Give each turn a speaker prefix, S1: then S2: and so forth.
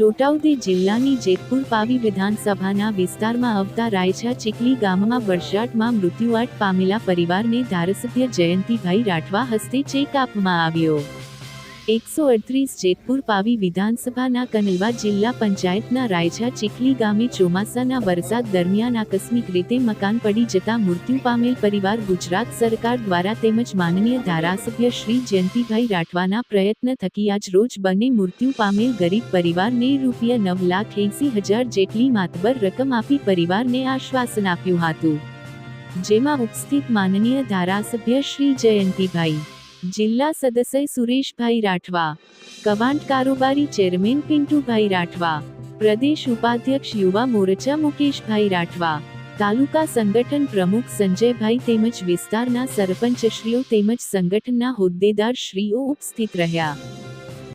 S1: છોટાઉદે જિલ્લાની જેતપુર પાવી વિધાનસભાના વિસ્તારમાં આવતા રાયછા ચીખલી ગામમાં વરસાદમાં મૃત્યુઆટ પામેલા પરિવારને ધારાસભ્ય જયંતિભાઈ રાઠવા હસ્તે ચેક આપવામાં આવ્યો. એકસો અડત્રીસ જેતપુર પાવી વિધાનસભાના કનલવા જિલ્લા પંચાયતના રાયજા ચીખલી ગામે ચોમાસાના વરસાદ દરમિયાન આકસ્મિક રીતે મકાન પડી જતા મૃત્યુ પામેલ પરિવાર ગુજરાત સરકાર દ્વારા તેમજ માનનીય ધારાસભ્ય શ્રી જયંતિભાઈ રાઠવાના પ્રયત્ન થકી આજ રોજ બંને મૃત્યુ પામેલ ગરીબ પરિવારને રૂપિયા નવ લાખ એંસી હજાર જેટલી માતબર રકમ આપી પરિવારને આશ્વાસન આપ્યું હતું. જેમાં ઉપસ્થિત માનનીય ધારાસભ્ય શ્રી જયંતિભાઈ જિલ્લા સદસ્ય સુરેશભાઈ રાઠવા, કવાંટ કારોબારી ચેરમેન પિન્ટુભાઈ રાઠવા, પ્રદેશ ઉપાધ્યક્ષ યુવા મોરચા મુકેશભાઈ રાઠવા, તાલુકા સંગઠન પ્રમુખ સંજયભાઈ તેમજ વિસ્તારના સરપંચશ્રીઓ તેમજ સંગઠનના હોદ્દેદાર શ્રીઓ ઉપસ્થિત રહ્યા.